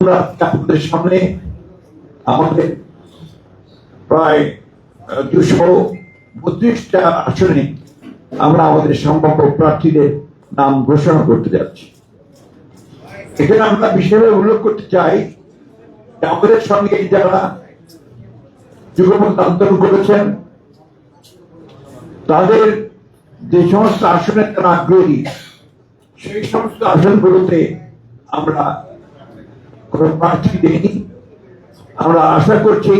আমরা আপনাদের সামনে আমাদের প্রায় দুশো বত্রিশটা আসনে আমরা আমাদের সম্ভাব্য প্রার্থীদের নাম ঘোষণা করতে যাচ্ছি। এখানে আমরা বিশেষভাবে উল্লেখ করতে চাই আমাদের সঙ্গে যারা যুগপথ আন্দোলন করেছেন, তাদের যে সমস্ত আসনে তারা আগ্রহী, সেই সমস্ত আসনগুলোতে আমরা কোনো প্রার্থী দেয়নি আমরা আশা করছি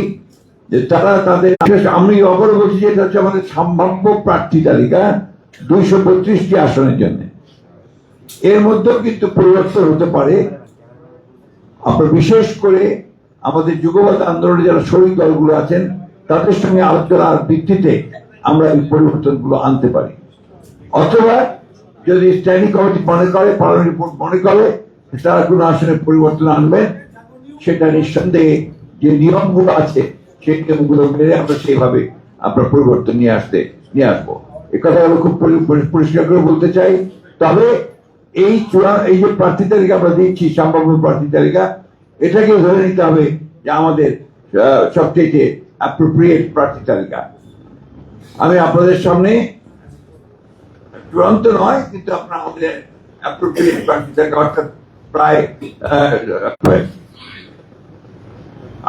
যে তারা তাদের আমি অবর বলছি যে এটা হচ্ছে আমাদের সম্ভাব্য প্রার্থী তালিকা, দুইশো বত্রিশটি আসনের জন্য। এর মধ্যেও কিন্তু পরিবর্তন হতে পারে। আপনার বিশেষ করে আমাদের যুগবাদ আন্দোলনে যারা শহীদ দলগুলো আছেন, তাদের সঙ্গে আলোচনার ভিত্তিতে আমরা এই পরিবর্তনগুলো আনতে পারি। অথবা যদি স্ট্যান্ডিং কমিটি মনে করে পার্লামেন্ট রিপোর্ট মনে করে তারা কোনো পরিবর্তন আনবেন সেটা নিঃসন্দেহে যে নিয়মগুলো আছে, সেই নিয়মগুলো মেনে আমরা সেইভাবে আপনার পরিবর্তন নিয়ে আসতে, নিয়ে আসব। এ কথা আমি খুব পরি- পরি- পরিষ্কার করে বলতে চাই। তবে এই চূড়া, এই যে প্রার্থী তালিকা আমরা দিচ্ছি সম্ভাব্য প্রার্থী তালিকা এটাকে ধরে নিতে হবে যে আমাদের সবচেয়ে অ্যাপ্রোপ্রিয়েট প্রার্থী তালিকা। আমি আপনাদের সামনে চূড়ান্ত নয়, কিন্তু আপনার আমাদের অ্যাপ্রোপ্রিয়েট প্রার্থী তালিকা, অর্থাৎ প্রায়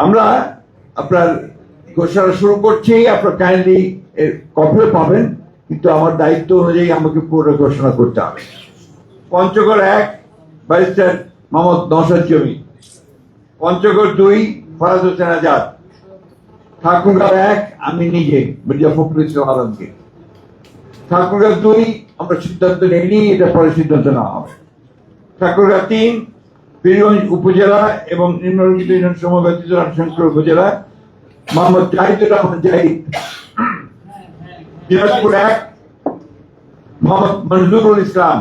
আমরা আপনার ঘোষণা শুরু করছি, আপনার কাইন্ডলি এর কপিও পাবেন, কিন্তু আমার দায়িত্ব অনুযায়ী আমাকে পুরো ঘোষণা করতে হবে। পঞ্চগড় এক, ব্যারিস্টার মোহাম্মদ নসাদ জমি। পঞ্চগড় দুই, ফরাজ হোসেন আজাদ। ঠাকুরগাঁও এক, আমি নিজে, মির্জা ফখরুল ইসলাম আলমকে ঠাকুরগাঁও দুই, আমরা সিদ্ধান্ত নেইনি, এটা পরে সিদ্ধান্ত নেওয়া হবে। ঠাকুরগাঁও তিন পীরগঞ্জ উপজেলা এবং নিম্নলিখিত ইউনিয়ন সময় ব্যতীত রাজশঙ্কর উপজেলা, মোহাম্মদ জাহিদুর রহমান জাহিদ। দিনাজপুর এক, মোহাম্মদ মঞ্জুরুল ইসলাম।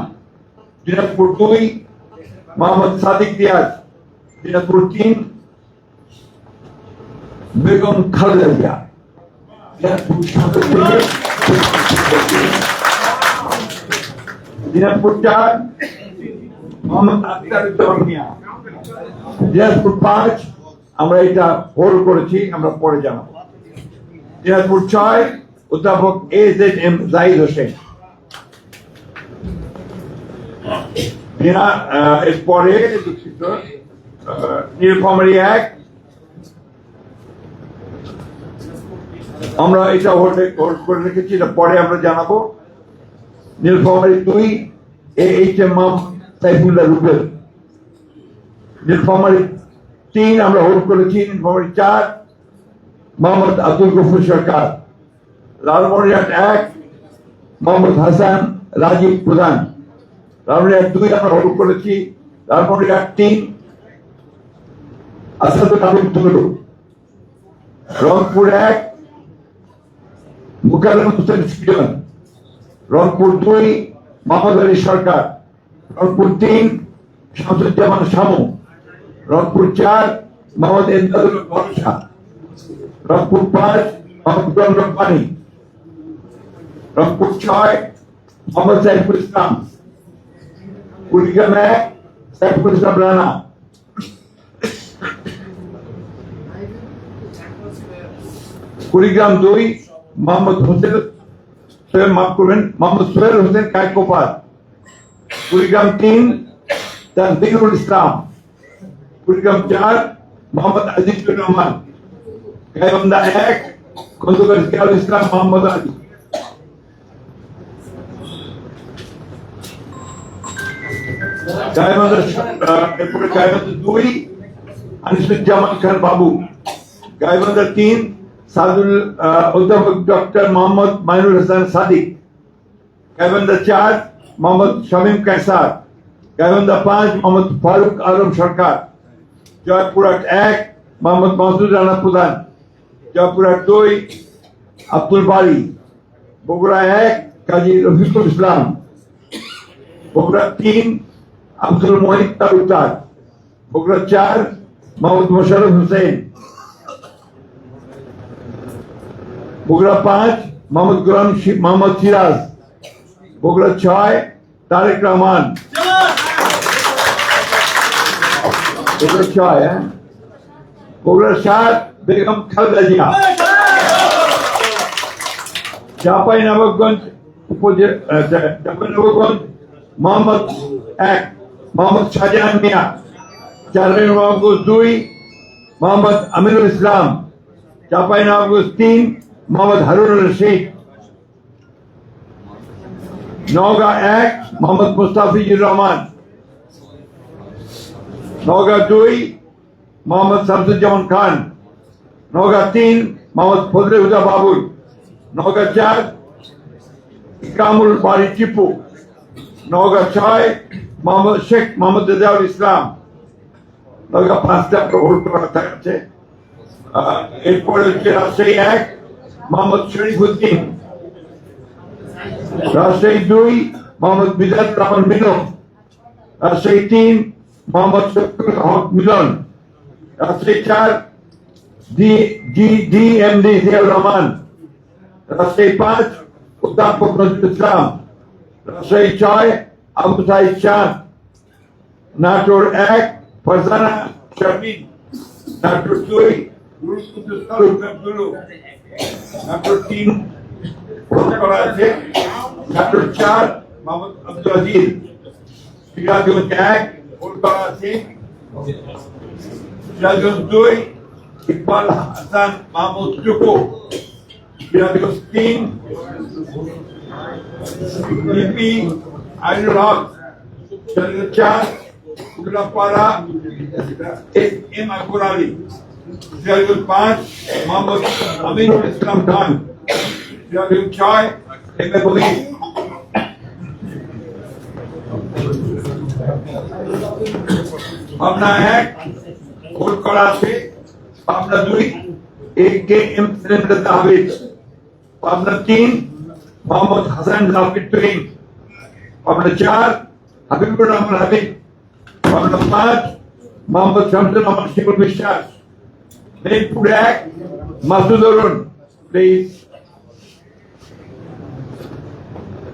দিনাজপুর দুই, মোহাম্মদ সাদিক রিয়াজ দিনাজপুর তিন, বেগম খালেদা জিয়া। দিনাজপুর চার মোহাম্মদ আখতারুজ্জামান দিনাজপুর পাঁচ, আমরা এটা হোল্ড করেছি, আমরা পরে জানাব। দিনাজপুর ছয়, অধ্যাপক A Z M Zahid Hossain. এরপরে দুঃখিত এক। আমরা এটা হোল্ড হোল্ড করে রেখেছি, এটা পরে আমরা জানাব। নীলফামারী দুই এইচ এম সাইফুল্লাহ রুবেল নীলফামারী তিন, আমরা হোল্ড করেছি নীলফামারী চার, মোহাম্মদ আব্দুল গফুর সরকার লালমনিরহাট এক, মোহাম্মদ হাসান রাজীব প্রধান। লালমনিরহাট দুই, আমরা হোল্ড করেছি। লালমনিরহাট তিন, আসাদুল আবিদ টুকরু রংপুর এক, মুকাররম হোসেন সৃজন রংপুর দুই, মোহাম্মদ আলী সরকার। রংপুর তিন, শামসুজ্জামান শামু। রংপুর চার, মোহাম্মদ এমদাদুল ভরসা রংপুর পাঁচ, মোহাম্মদ রব্বানি। রংপুর ছয়, মোহাম্মদ সাইফুল ইসলাম। কুড়িগ্রাম এক সাইফুল ইসলাম রানা। কুড়িগ্রাম দুই, মোহাম্মদ হোসেন মাফ করবেন, মোহাম্মদ সোহেল হোসেন কায়কোপার কুড়িগ্রাম তিন তানজিরুল ইসলাম, কুড়িগ্রাম চার, মোহাম্মদ আজিজুর রহমান গাইবান্ধা এক, খন্দকার জিয়াউল ইসলাম, মোহাম্মদ আলী গাইবান্ধা এরপরে গাইবান্ধা দুই, আনিসুজ্জামান খান বাবু। গাইবান্ধা তিন, সাদুল অধ্যাপক ডক্টর মোহাম্মদ মাইনুল হাসান সাদিক। গাইবান্ধা চার মোহাম্মদ শামীম কায়সার গাইবান্ধা পাঁচ মোহাম্মদ ফারুক আলম সরকার জয়পুরহাট এক মোহাম্মদ মাসুদ রানা প্রধান জয়পুরহাট দুই আব্দুল বাড়ি বগুড়া এক কাজী রফিকুল ইসলাম বগুড়া তিন আব্দুল মহিদ তালুকদার বগুড়া চার মোহাম্মদ মোশারফ হোসেন বগুড়া পাঁচ মোহাম্মদ গোলাম শি- মোহাম্মদ সিরাজ বগুড়া ছয়, তারেক রহমান। এটা ছয় হ্যাঁ? বগুড়া সাত, বেগম খালেদা জিয়া। চাপাই নবাবগঞ্জ উপজেলা মোহাম্মদ এক, মোহাম্মদ শাহজাহান মিয়া। চাপাই নবাবগঞ্জ দুই, মোহাম্মদ আমিনুল ইসলাম। চাপাই নবাবগঞ্জ তিন, মোহাম্মদ হারুনুর রশিদ। নওগাঁ এক মোহাম্মদ মুস্তাফিজুর রহমান নওগাঁ দুই মোহাম্মদ শামসুজ্জামান খান নওগাঁ তিন মোহাম্মদ ফজলে হুদা বাবুল নওগাঁ চার ইকরামুল বাড়ি টিপু নওগাঁ ছয় মোহাম্মদ শেখ মোহাম্মদ রেজাউল ইসলাম নওগাঁ পাঁচটা হোল্ড করা আহ, এরপরে হচ্ছে রাজশাহী এক মোহাম্মদ শরীফুদ্দিন রাজশাহী দুই, মোহাম্মদ মিজান রহমান মিলন। রাজশাহী তিন, মোহাম্মদ শফিকুল হক মিলন। রাজশাহী চার, D D M D Ziaur Rahman. Rajshahi পাঁচ অধ্যাপক নজরুল ইসলাম। রাজশাহী ছয়, আবু সাইদ শাহ। নাটোর এক, ফারজানা শারমিন নাটোর দুই নাটোর তিন ভোট করা নাটোর চার মোহাম্মদ আব্দুল আজিজ সিরাজগঞ্জ এক ভোট করা আছে সিরাজগঞ্জ দুই ইকবাল হাসান মাহমুদ টুকু সিরাজগঞ্জ তিন লিপি আইনুল হক সিরাজগঞ্জ চার উগলাপাড়া এম আকবর আলী সিরাজগঞ্জ পাঁচ মোহাম্মদ আমিনুল ইসলাম খান সিরাজগঞ্জ ছয় এম পাবনা এক, ভোট করা আছে পাবনা দুই A K M centre Tahbiz Pabna তিন, মোহাম্মদ হাসান জাফির তুহিন। পাবনা চার, হাবিবুর রহমান হাবিব। পাবনা পাঁচ, মোহাম্মদ শামসুর রহমান, শিবুল বিশ্বাস। মেদিনীপুর এক, মাসুদ অরুণ প্লিজ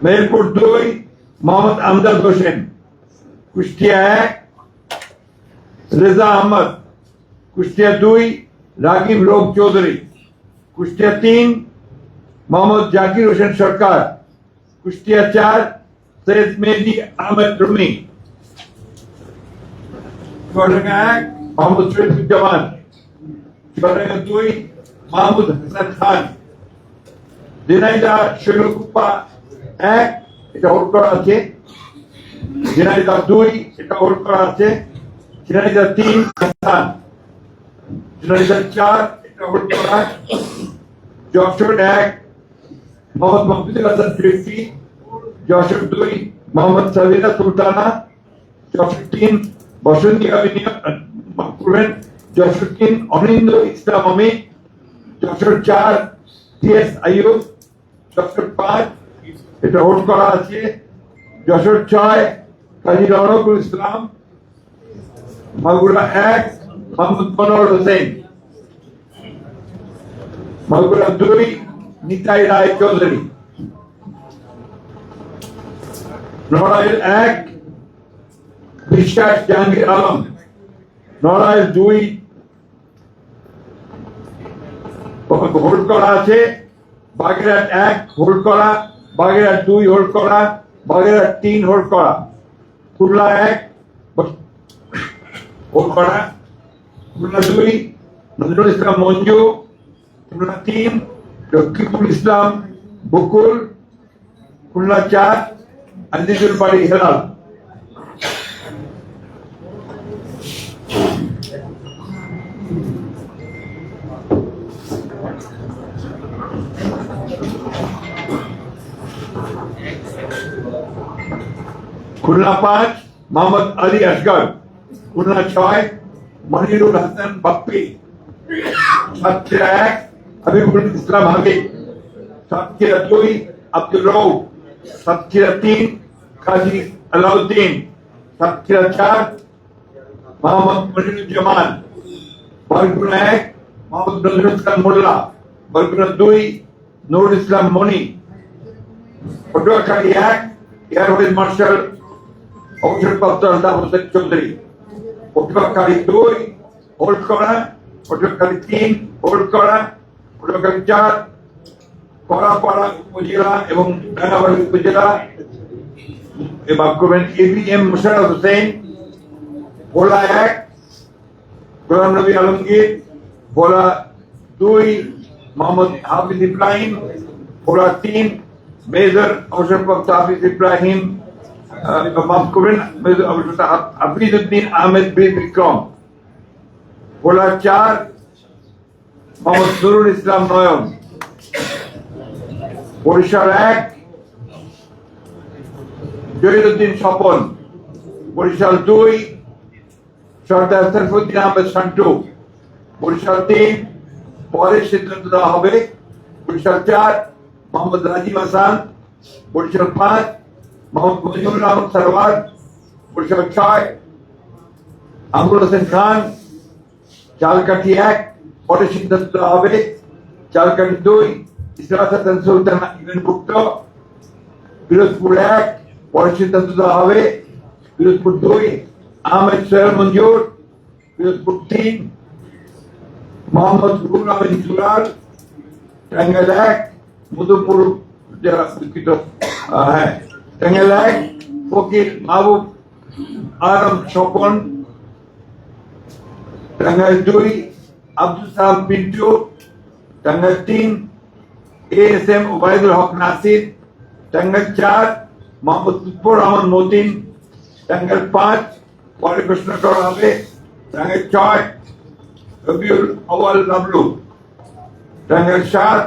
মেহেরপুর দুই, মোহাম্মদ আমজাদ হোসেন। কুষ্টিয়া এক রেজা আহমদ, কুষ্টিয়া দুই, রাকিব রোগ চৌধুরী। কুষ্টিয়া তিন, মোহাম্মদ জাকির হোসেন সরকার। কুষ্টিয়া চার, সৈয়দ মেহদি আহমেদ রুমি। চুয়াডাঙ্গা এক, মোহাম্মদ শরীফুজ্জামান চুয়াডাঙ্গা দুই মাহমুদ হাসান খান। দিনাইদা শৈলকুপা এক, এটা হোল্ড করা আছে। ঝিনাইদা দুই, এটা হোল্ড করা আছে। ঝিনাইদা তিন হাসান ঝিনাইদা চার এটা হোল্ড করা যশোর এক মোহাম্মদ মহমুদুল হাসান ফিফটি যশোর দুই মোহাম্মদ সাবিনা সুলতানা যশোর তিন বসন্তী করবেন যশোর তিন অনিন্দ ইসলাম অমিত যশোর চার টিএস আইয়ুব যশোর পাঁচ এটা হোল্ড করা আছে যশোর ছয় কাজী রনকুল ইসলাম মাগুরা এক মোহাম্মদ মনোহর হোসেন। মাগুরা দুই, নিতাই রায় চৌধুরী। নড়াইল এক, বিশ্বাস জাহাঙ্গীর আলম। নড়াইল দুই। হোল্ড করা আছে, বাগেরহাট এক হোল্ড করা, বাগেরহাট দুই হোল্ড করা, বাগেরহাট তিন হোল্ড করা। খুলনা এক হোল্ড করা খুলনা দুই নজরুল ইসলাম মঞ্জু খুলনা তিন রকিবুল ইসলাম বকুল খুলনা চার আজিজুল বাড়ি হেলাল খুলনা পাঁচ মোহাম্মদ আলী আসগর খুলনা ছয় মনিরুল হাসান বাপ্পি সাতক্ষীরা এক হাবিবুল ইসলাম হাবিব সাতক্ষীরা দুই আব্দুল রৌ সাতক্ষীরা তিন কাজী আলাউদ্দিন সাতক্ষীরা চার মোহাম্মদ মনিরুজ্জামান বরগুনা এক মোহাম্মদ নজরুল ইসলাম মোল্লা বরগুনা দুই নুরুল ইসলাম মনি পটুয়াখালী এক এয়ার হোসেন মার্শাল অবসরপ্রাপ্ত আলতাফ হোসেন চৌধুরী পটুয়াখালী দুই হোল্ড করা পটুয়াখালী তিন হোল্ড করা পটুয়াখালী চার কলাপাড়া উপজেলা এবং রাঙাবাড়ি উপজেলা। এবার করবেন এবিএম মোশারফ হোসেন, ভোলা এক, গোলাম নবী আলমগীর, ভোলা দুই, মোহাম্মদ হাফিজ ইব্রাহিম, ভোলা তিন, মেজর অবসরপ্রাপ্ত হাফিজ ইব্রাহিম মাফ করবেন ইসলাম নয়ন, বরিশাল এক, জহিরুদ্দিন স্বপন, বরিশাল দুই, সর্দার সরফুদ্দিন আহমেদ সন্টু, বরিশাল তিন, পরে সিদ্ধান্ত দেওয়া হবে, বরিশাল চার, মোহাম্মদ রাজিম হাসান, বরিশাল পাঁচ মোহাম্মদ মজিবুর রহমান সরওয়ার বরিশাল ছয় আবুল হোসেন খান চালকাঠি এক, পরে সিদ্ধান্ত হবে। চালকাঠি দুই হাসান সুলতান ইভেনভুক্ত পিরোজপুর এক, পরে সিদ্ধান্ত দেওয়া হবে। পিরোজপুর দুই, আহমেদ সোহেল মঞ্জুর। পিরোজপুর তিন, মোহাম্মদ রুহুল আহমেদ জুলাল টাঙ্গাইল এক, মধুপুর জেলা হ্যাঁ। এক ফকির মাহবুব আলম স্বপন টাঙ্গাইল দুই আব্দুল সালাম পিন্টু টাঙ্গাইল তিন A S M Obaidul Haque Nasir Tangail চার মোহাম্মদ লুৎফর রহমান মতিন টাঙ্গাইল পাঁচ পরে ঘোষণা করা হবে টাঙ্গাইল ছয় রবিউল আওয়াল লাবলু টাঙ্গাইল সাত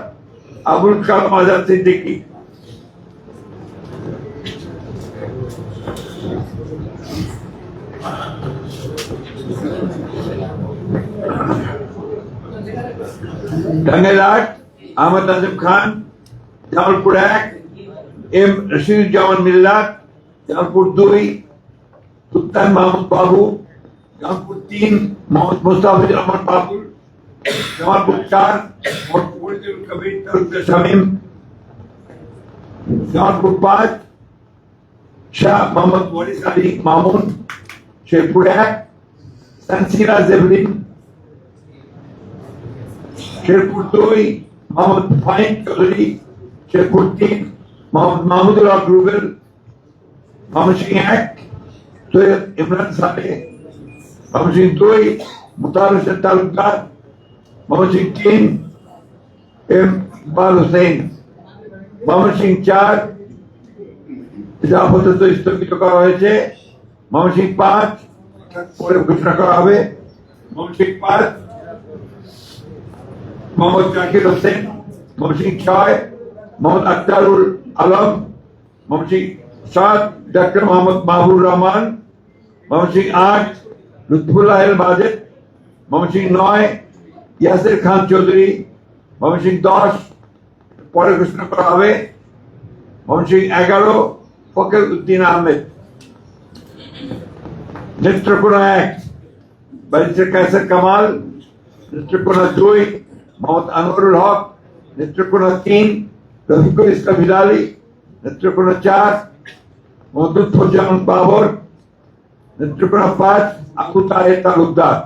আবুল কালাম আজাদ সিদ্দিকী। টাঙ্গাইল আট আহমদ নাজিম খান জামালপুর এক এম রশিদুজ্জামান মিল্লাত জামালপুর দুই সুলতান মাহমুদ বাবু জামালপুর তিন মোহাম্মদ মুস্তাফিজুর রহমান বাবুল জামালপুর চার মোহাম্মদ ফরিদুল কবির তালুকদার শামীম জামালপুর পাঁচ শাহ মোহাম্মদ মরিস আলী মামুন, শেরপুর এক, সানসিরা জেভলিন শেরপুর দুই, মোহাম্মদ ফাইন চৌধুরী, শেরপুর তিন, মোহাম্মদ মাহমুদুল হক রুবেল, মোহাম্মদ সিং এক, সৈয়দ ইমরান সালে, মোহাম্মদ সিং দুই, মুতার হোসেন তালুকদার, মোহাম্মদ সিং তিন, এম ইকবাল হোসেন, মোহাম্মদ সিং চার যা আপাতত স্থগিত করা হয়েছে। সিং পাঁচ পরে ঘোষণা করা হবে। সিং পাঁচ মোহাম্মদ জাকির হোসেন সিং ছয়, মোহাম্মদ আক্তারুল আলম সিং সাত ডক্টর মোহাম্মদ মাহবুর রহমান সিং আট লুৎফুল্লাহ বাজেদ মোহাম্মদ নয়, ইয়াসির খান চৌধুরী সিং দশ, পরে ঘোষণা করা হবে। সিং এগারো ফকের উদ্দিন আহমেদ নেত্রকোনা এক ব্যারিস্টার কায়সার কামাল নেত্রকোনা দুই মোহাম্মদ আনোয়ারুল হক নেত্রকোনা তিন রফিকুল ইসলাম হিলালি নেত্রকোনা চার মোহাম্মদ বাবর নেত্রকোনা পাঁচ আবু তাহের তালুকদার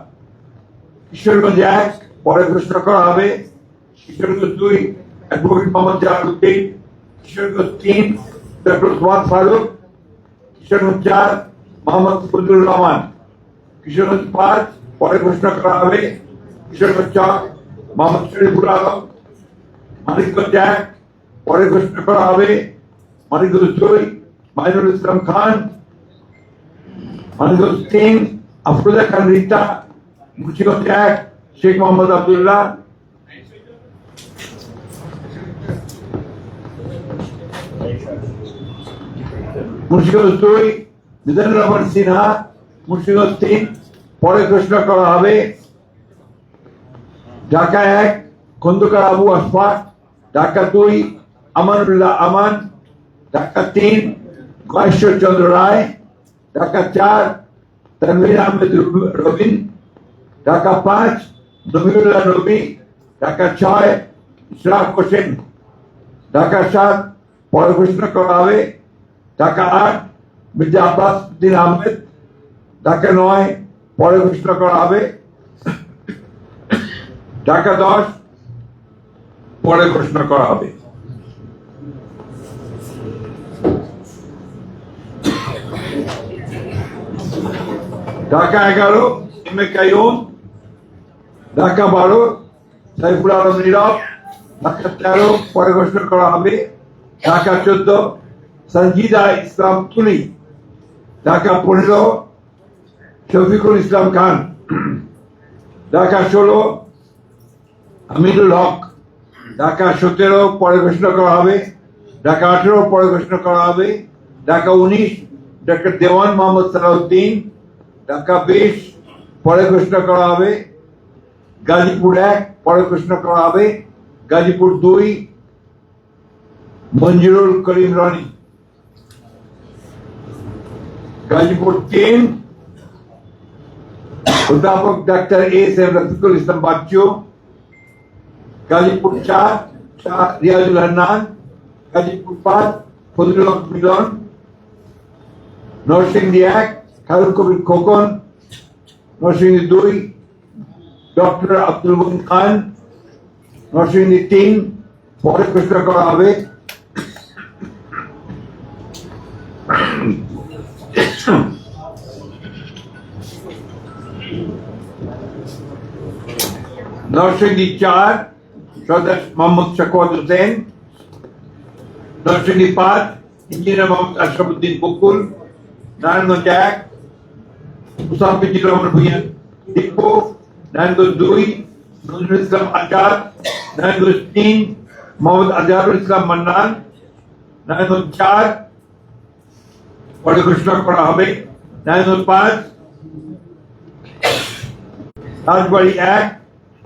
কিশোরগঞ্জ এক পরে ঘোষণা করা হবে কিশোরগঞ্জ দুই অ্যাডভোকেট মোহাম্মদ জাহালুদ্দিন কিশোরগঞ্জ তিন ডক্টর ওসমান ফারুক কিশোরগঞ্জ চার মোহাম্মদ ফজলুর রহমান কিশোরগঞ্জ পাঁচ পরে ঘোষণা করা হবে কিশোরগঞ্জ চার মোহাম্মদ শরীফুল আলম মানিকগঞ্জ এক পরে ঘোষণা করা হবে মানিকগঞ্জ দুই মাইনুল ইসলাম খান মানিকগঞ্জ তিন আফরোজা খান রিতা মুন্সিগঞ্জ এক শেখ মোহাম্মদ আবদুল্লাহ মুন্সিগঞ্জ দুই মিজানুর রহমান সিনহা মুন্সিগঞ্জ তিন, পরে ঘোষণা করা হবে ঢাকা এক, খন্দকার আবু আসফাক ঢাকা দুই, আমানুল্লাহ আমান, ঢাকা তিন গয়েশ্বর চন্দ্র রায়, ঢাকা চার, তানভীর আহমেদ রুব- রবিন, ঢাকা পাঁচ, নবীউল্লাহ নবী, ঢাকা ছয়, ইশরাক হোসেন। ঢাকা সাত, পরে ঘোষণা করা হবে ঢাকা আট মির্জা আব্বাস উদ্দিন আহমেদ ঢাকা নয়, পরে ঘোষণা করা হবে। ঢাকা দশ, পরে ঘোষণা করা হবে। ঢাকা এগারো, এম এ কাইম ঢাকা বারো, সাইফুল আলম নীরব। ঢাকা তেরো, পরে ঘোষণা করা হবে। ঢাকা চোদ্দ সঞ্জিদা ইসলাম তুলি ঢাকা পনেরো, শফিকুল ইসলাম খান, ঢাকা ষোলো আমিরুল হক, ঢাকা সতেরো, পরে ঘোষণা করা হবে, ঢাকা আঠেরো, পরে ঘোষণা করা হবে, ঢাকা উনিশ ডক্টর দেওয়ান মোহাম্মদ সালাউদ্দিন, ঢাকা বিশ, পরে ঘোষণা করা হবে, গাজীপুর এক, পরে ঘোষণা করা হবে, গাজীপুর দুই, মঞ্জুরুল করিম রনি। গাজীপুর তিন অধ্যাপক doctor S M Rafiqul Islam Bachchu Gazipur চার শাহ রিয়াজুল হান্নান গাজীপুর পাঁচ ফজলুল হক মিলন নরসিংদী এক খায়রুল কবির খোকন নরসিংদী দুই ডক্টর আব্দুল মহিন খান নরসিংদী তিন পরে ঘোষণা করা হবে নরসিংদী চার সদর মোহাম্মদ শাকওয়াত হোসেন নরসিংদী পাঁচ ইঞ্জিনিয়ার মোহাম্মদ আশরাফুদ্দিন বকুল নারায়ণগঞ্জ এক মুসাফিজুর রহমান ভুইয়া টিপ্পু নারায়ণগঞ্জ দুই নজরুল ইসলাম আজাদ নারায়ণগঞ্জ তিন মোহাম্মদ আজহারুল ইসলাম মান্নান নারায়ণগঞ্জ চার পরে ঘোষণা করা হবে নারায়ণগঞ্জ পাঁচ রাজবাড়ি এক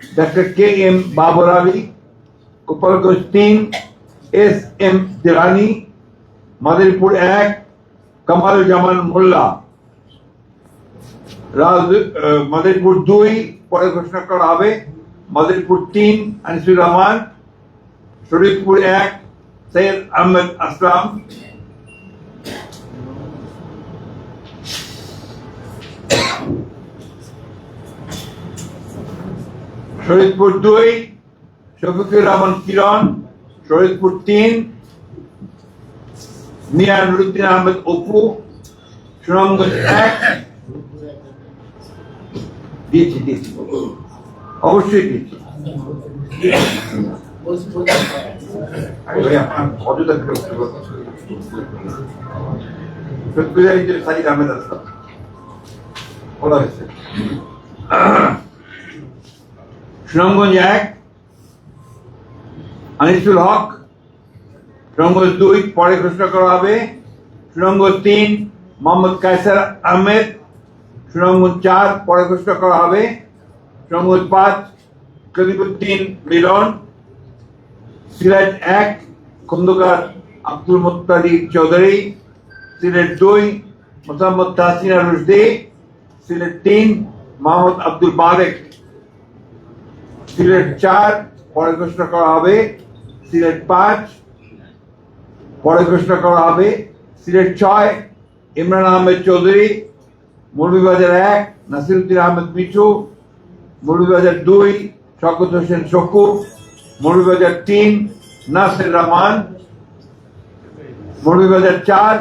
doctor K M Babar Ali Gopalganj তিন এস এম দিরানি মাদারীপুর এক কামালুজ্জামান মোল্লা রাজ আহ, মাদারীপুর দুই পরে ঘোষণা করা হবে মাদারীপুর তিন আনিসুর রহমান শরীফপুর এক সৈয়দ আহমেদ আসলাম শরীদপুর দুই, শফিকুর রহমান কিরণ শরীদপুর তিন মিয়া নুরুদ্দিন আহমেদ অপু, সুনামগঞ্জ এক। দিয়েছি দিয়েছি। অবশ্যই দিয়েছি। সাইদ আহমেদ আসলাম বলা হয়েছে। সুনামগঞ্জ এক আনিসুল হক সুনামগঞ্জ দুই পরে ঘোষণা করা হবে। সুনামগঞ্জ তিন মোহাম্মদ কায়সার আহমেদ সুনামগঞ্জ চার, পরে ঘোষণা করা হবে। সুনামগঞ্জ পাঁচ কলিমুদ্দিন মিলন। সিলেট এক, খন্দকার আব্দুল মুত্তালিব চৌধুরী। সিলেট দুই, মোহাম্মদ তাহসিনা রুশদি। সিলেট তিন, মোহাম্মদ আব্দুল বারেক। সিলেট চার পরে ঘোষণা করা হবে সিলেট পাঁচ পরে ঘোষণা করা হবে সিলেট ছয়, ইমরান আহমেদ চৌধুরী মৌলভীবাজার এক, নাসিরুদ্দিন আহমেদ মিঠু মৌলভীবাজার দুই শকত হোসেন শকু মৌলভীবাজার তিন, নাসির রহমান মৌলভীবাজার চার,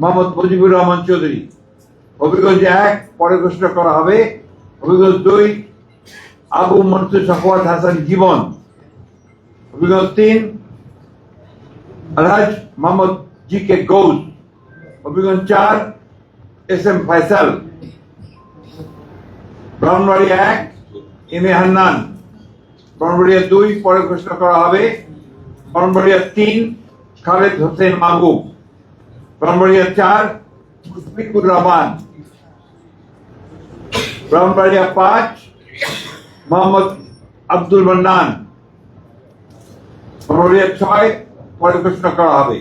মোহাম্মদ মুজিবুর রহমান চৌধুরী। হবিগঞ্জ এক পরে ঘোষণা করা হবে। হবিগঞ্জ দুই আবু মনসুর সাফওয়াত হাসান জীবন হবিগঞ্জ তিন আলহাজ মোহাম্মদ জি কে গৌস হবিগঞ্জ চার এস এম ফয়সাল ব্রাহ্মণবাড়ি এক এম এ হান্নান ব্রাহ্মণবাড়িয়া দুই পরে ঘোষণা করা হবে ব্রাহ্মণবাড়িয়া তিন খালেদ হোসেন মাহবুব ব্রাহ্মণবাড়িয়া চার মুশফিকুর রহমান ব্রাহ্মণবাড়িয়া পাঁচ মোহাম্মদ আব্দুল মান্নান। ফেব্রুয়ারি ছয় পরে ঘোষণা করা হবে।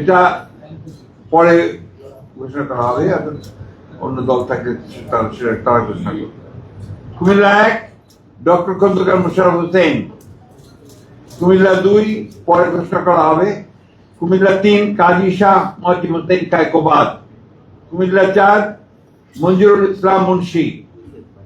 এটা পরে ঘোষণা করা হবে অন্য দল থাকলে তারা ঘোষণা করবে। কুমিল্লা এক, ডক্টর খন্দকার মোশারফ হোসেন। কুমিল্লা দুই, পরে ঘোষণা করা হবে। কুমিল্লা তিন, কাজী শাহ মজিমুদ্দিন কায়কোবাদ। কুমিল্লা চার, মঞ্জুরুল ইসলাম মুন্সি।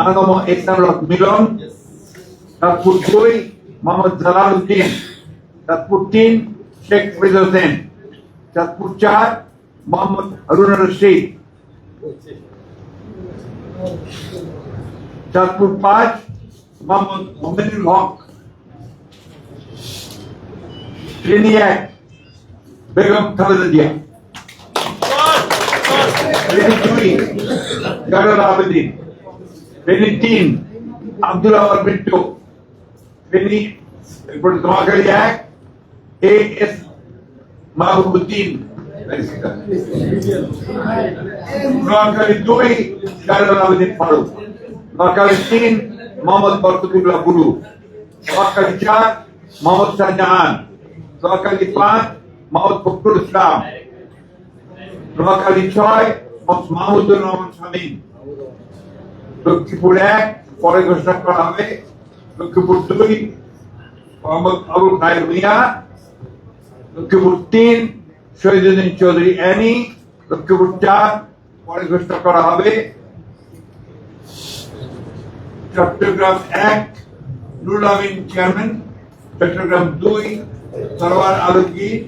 আনম ইসলাম মিলন। চাঁদপুর দুই, মোহাম্মদ জালাল উদ্দিন তিন, শেখ ফরিদ হোসেন। চাঁদপুর চার, মোহাম্মদ হারুন রশিদ। চাঁদপুর পাঁচ, মোহাম্মদ মোহাম্মদুল হক। ট্রেনি এক, বেগম খালেদা জিয়া। ট্রেনি দুই জালাল আবেদিন। ট্রেনি তিন, আব্দুল আওয়াল মিন্টু ট্রেনি এরপরে তোমাকালী এক, এ এস মাহবুবুদ্দিন নোয়াখালী দুই জালাল আবেদিন ফারুক নোয়াখালী তিন, মোহাম্মদ বরকতুল্লাহ গুরু। নোয়াখালী চার, মোহাম্মদ শাহজাহান। নোয়াখালী পাঁচ, মোহাম্মদ ফখরুল ইসলাম। নোয়াখালী ছয় মাহমুদুর রহমান শামীম। লক্ষ্মীপুর এক পরে ঘোষণা করা হবে। লক্ষ্মীপুর দুই, মোহাম্মদ আবুল খায়ের মিয়া, লক্ষ্মীপুর তিন শহীদুদ্দিন চৌধুরী অ্যানি লক্ষ্মীপুর চার, পরে ঘোষণা করা হবে। চট্টগ্রাম এক, নুরুল আমিন চেয়ারম্যান, চট্টগ্রাম দুই সরওয়ার আলমগীর,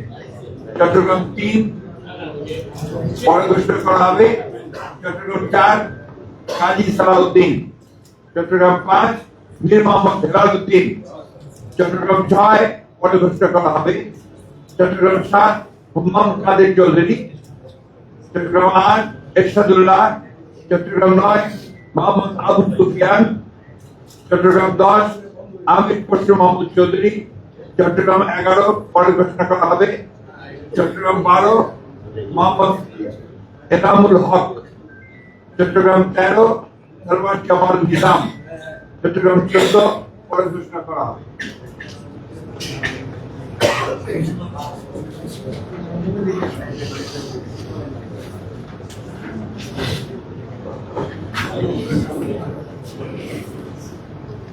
চট্টগ্রাম তিন, পরে ঘোষণা করা হবে। চট্টগ্রাম চার কাজী সালাউদ্দিন, চট্টগ্রাম পাঁচ, মীর মোহাম্মদ হেলালুদ্দিন চট্টগ্রাম ছয় ঘোষণা করা হবে। চট্টগ্রাম সাত হুম্মাম কাদের চৌধুরী। চট্টগ্রাম আট, এরশাদুল্লাহ। চট্টগ্রাম নয়, মোহাম্মদ আবু সুফিয়ান। চট্টগ্রাম দশ, আমির পশ্চিম মোহাম্মদ চৌধুরী। চট্টগ্রাম এগারো পরে করা হবে। চট্টগ্রাম বারো, মোহাম্মদ এনামুল হক। চট্টগ্রাম তেরো সলমান কামাল নিজাম। চট্টগ্রাম চোদ্দ, পরে ঘোষণা করা হবে।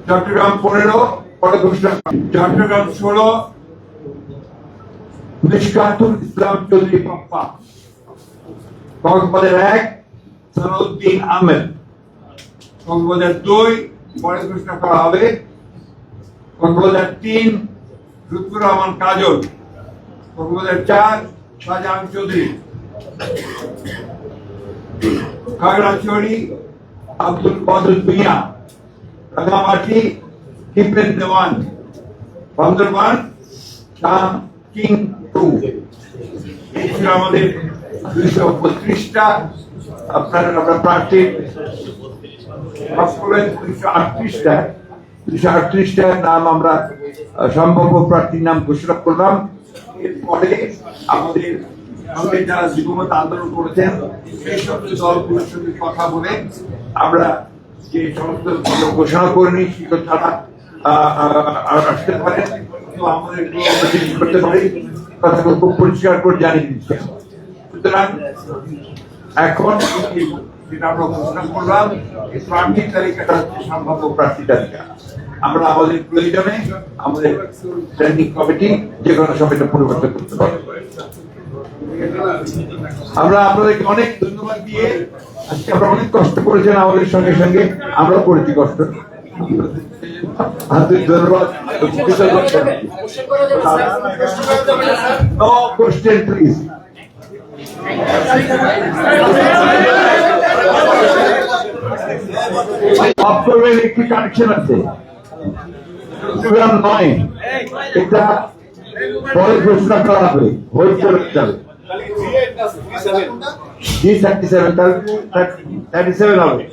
চট্টগ্রাম পনেরো, পরে ঘোষণা চট্টগ্রাম ষোলো, মিশকাতুল ইসলাম চৌধুরী পাপ্পা। কক্সবাজার এক সালাউদ্দিন আহমেদ। কক্সবাজার দুই পরে ঘোষণা করা হবে। কক্সবাজার তিন লুৎফুর রহমান কাজল। কক্সবাজার চার, শাহজাহান চৌধুরী। খাগড়াছড়ি, আব্দুল বদর ভুইয়া রাঙামাটি হিপেন দেওয়ান। বান্দরবান শাহ কিং টু। এই ছিল আমাদের দুইশো বত্রিশটা আপনার আপনার প্রার্থীর দুইশো আটত্রিশটা আটত্রিশটার নাম আমরা সম্ভাব্য প্রার্থীর নাম ঘোষণা করলাম। এরপরে আমাদের কথা বলে আমরা যে ঘোষণা করিনি সেগুলো তারা আসতে জিনিস করতে পারি। খুব পরিষ্কার করে জানিয়ে দিচ্ছে। সুতরাং এখন যেটা আমরা ঘোষণা করলাম এই প্রার্থীর তালিকাটা হচ্ছে সম্ভাব্য প্রার্থী তালিকা। আমরা আমাদের প্রয়োজনে আমাদের স্ট্যান্ডিং কমিটি যে কোনো সময়টা পরিবর্তন করতে আমরা আপনাদেরকে অনেক ধন্যবাদ দিয়ে আজকে আপনারা অনেক কষ্ট করেছেন আমাদের সঙ্গে সঙ্গে আমরাও করেছি কষ্ট। ধন্যবাদ নো কোশ্চেন প্লিজ অফ করবেন একটি কানেকশন আছে চট্টগ্রাম নয় এটা পরে ঘোষণা করা হবে হয়ে চলে যাবে G thirty seven thirty seven হবে